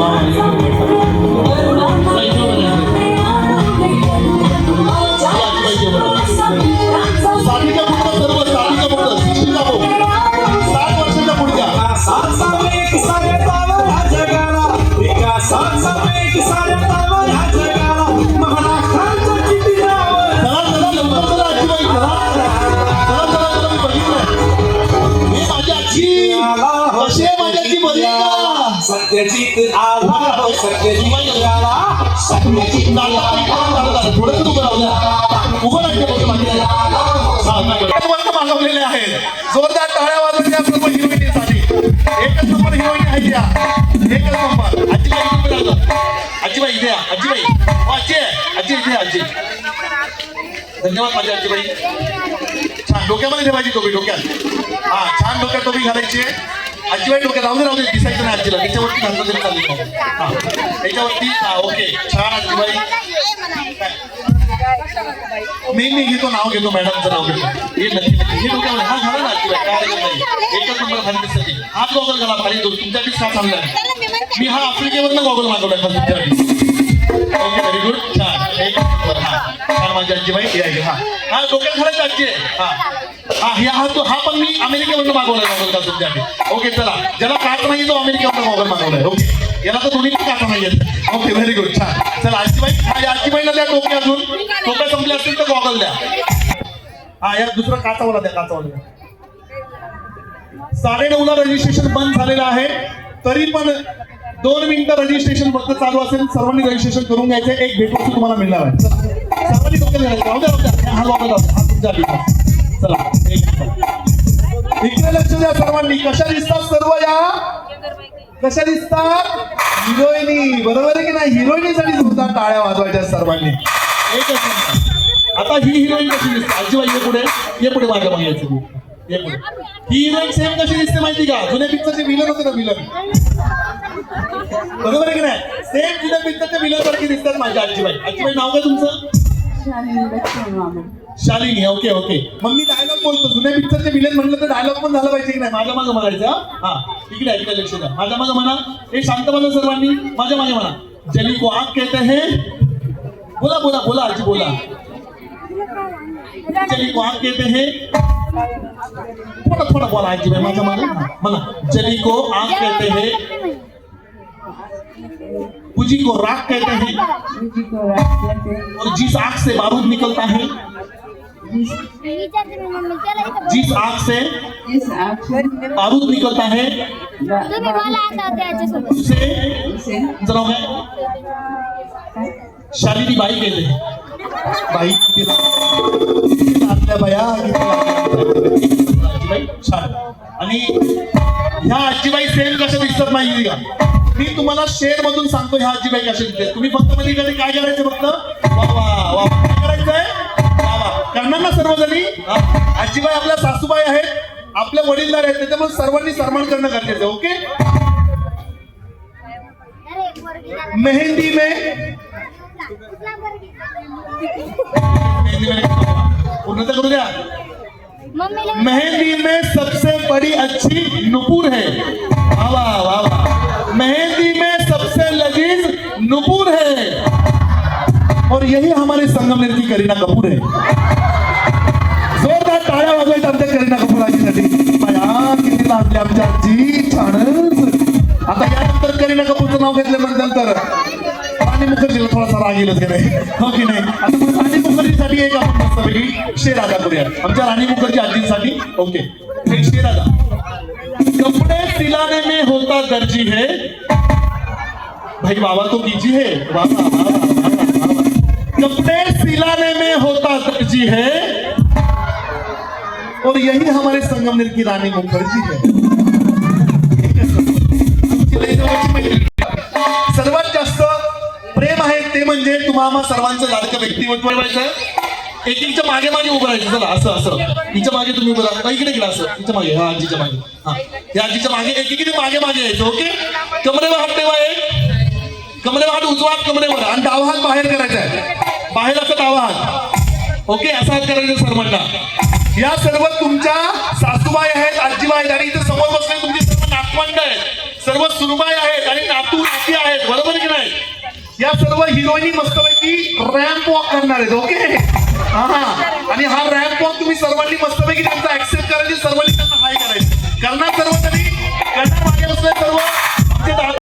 妈妈也给我买 सत्यजित आला हो सत्यजित आला सत्यजित थोडं उभं राहू द्या उभं राहते मागवलेले आहेत. जोरदार टाळ्या वाजवल्या सर्व हिरोईनीसाठी. एकच नंबर हिरोईन आहे त्या. एकच नंबर. आजीबाई आजीबाई इथे आजीबाई. हो, आजी आजी इथे आजी. धन्यवाद माझी आजीबाई. छान. डोक्यामध्ये ठेवायची टोपी डोक्यात. हा छान डोक्यात टोपी घालायची आजीबाई डोक्यात राहू दे राहू दे दिसायचं नाही आजीला त्याच्यावरती घातलं तरी चालेल हा. त्याच्यावरती हा ओके छान आजीबाई मी मी घेतो नाव घेतो मॅडमचं नाव घेतो. हे नक्की नक्की. हे डोक्यावर हा झाला ना आजीबाई काय हरकत नाही. एकच नंबर खाली हा गॉगल घाला भारी दोन तुमच्यासाठी का चांगला मी हा आफ्रिकेवरनं गॉगल मागवलाय खास तुमच्यासाठी ओके व्हेरी गुड छान. एक नंबर. हा. छान माझी आजीबाई हे आहे. हा. हा डोक्यात घालायची आजी आहे. हा. हा हा तो हा पण मी अमेरिकेवरनं मागवलाय गॉगल का तुमच्यासाठी ओके चला ज्याला काट नाही तो अमेरिकेवरनं गॉगल मागवलाय ओके याला तर दोन्ही पण काटा नाही आहेत ओके व्हेरी गुड छान चला आजीबाई या आजीबाईला द्या टोपे अजून टोप्या संपल्या असतील तर गॉगल द्या हा या दुसरा काचावाला द्या काचावाला द्या साडे नऊला रजिस्ट्रेशन बंद झालेलं आहे तरी पण दोन मिनिटं रजिस्ट्रेशन फक्त चालू असेल सर्वांनी रजिस्ट्रेशन करून घ्यायचे एक भेटवस्तू तुम्हाला मिळणार आहे सर्वांनी फक्त घ्यायचं द्या, राहू हा तुमच्या चला. इकडे लक्ष द्या सर्वांनी. कशा दिसतात सर्व या? कशा दिसतात? हिरोईनी. बरोबर आहे की नाही? हिरोईनीसाठी सुद्धा टाळ्या वाजवायच्या सर्वांनी. एकच आता ही हिरोईन कशी दिसते? आजीबाई ये पुढे. ये पुढे माझ्या मागे यायचं तू. ये पुढे. ही हिरोईन सेम कशी दिसते माहिती का? जुन्या पिक्चरचे विलन होते ना विलन बरोबर आहे की नाही? सेम जुन्या पिक्चरचे विलन सारखी दिसतात माझ्या आजीबाई. आजीबाई नाव काय तुमचं? शालिनी ओके ओके मग मी डायलॉग बोलतो. जुन्या पिक्चरचे विलन म्हणलं तर डायलॉग पण झालं पाहिजे की नाही? माझ्या मागं म्हणायचं हा? हा इकडे ऐकलं लक्ष द्या. माझ्या मागं म्हणा. हे शांत बघा सर्वांनी. माझ्या मागे म्हणा. जली को आग कहते है. बोला बोला बोला आजी बोला. जली को आग कहते है. थोडा थोडा बोला आजी भाई माझ्या मागे. म्हणा. जली को आग कहते है. पूजी को राख कहते हैं। और जिस आग से बारूद निकलता है जिस आग से बारूद निकलता है तुम्ही मला आता त्याच्यासोबत उसे से जरा मैं शालिनी बाई कहते हैं। बाई बाया आणि ह्या आजीबाई सेम कशा दिसतात माहिती का मी तुम्हाला शेड मधून सांगतो ह्या आजीबाई कशा दिसतात तुम्ही फक्त मध्ये कधी काय करायचं फक्त? करायचंय? करणार ना सर्वजणी. आजीबाई आपल्या सासूबाई आहेत आपल्या वडीलदार आहेत त्याच्यामुळे सर्वांनी सन्मान करणं गरजेचं ओके? मेहंदी में पोरगी? पूर्णता करू द्या. मेहंदी में सबसे बड़ी अच्छी नुपुर है. वाह नुपुर है। और यही हमारे संगमनेर की करीना कपूर है। जोरदार टाळ्या वाजवायच्या आमच्या करीना कपूर आजीसाठी। बाया किती लाजले आमच्या आजी? छानच. आता यानंतर करीना कपूरचं नाव घेतल्यानंतर राणी मुखर्जीला थोडासा राग येईल की नाही? हो की नाही? आता मग राणी मुखर्जीसाठी एक आपण मस्तपैकी शेराजा करूया. आमच्या राणी मुखर्जी आजींसाठी. ओके. एक शेराजा कपड़े सिलाने में होता दर्जी है. भाई बाबा तो कीजिए। कपड़े सिलाने में होता दर्जी है, और यही हमारे संगमनेर की रानी मुखर्जी है. सर्वात जास्त प्रेम आहे ते म्हणजे तुम्हाला सर्वांचं लाडकं व्यक्तिमत्व व्हायचं एकीच्या मागे मागे उभं राहायचं, चला, असं असं. हिच्या मागे तुम्ही उभं इकडे असं. हिच्या मागे आजीच्या मागे. हा. या आजीच्या मागे मागे मागे यायचं, ओके? कमरेवर हात एक कमरेवर हात उजवा हात कमरेवर आणि डावा हात बाहेर करायचा आहे. बाहेर असं डावा हात. ओके असा हात करायचा सर्वांना. या सर्व तुमच्या सासूबाई आहेत आजीबाई आहेत. आणि इथे समोर बसले तुमची सर्व नातवंड आहेत. सर्व सुनबाई आहेत आणि नातू नाती आहेत. बरोबर की नाही? या सर्व हिरोईनी मस्तपैकी रॅम्प वॉक करणार आहेत. ओके? हा आणि हा रॅम्प वॉक तुम्ही सर्वांनी मस्तपैकी त्यांचा ऍक्सेप्ट करायचे सर्वांनी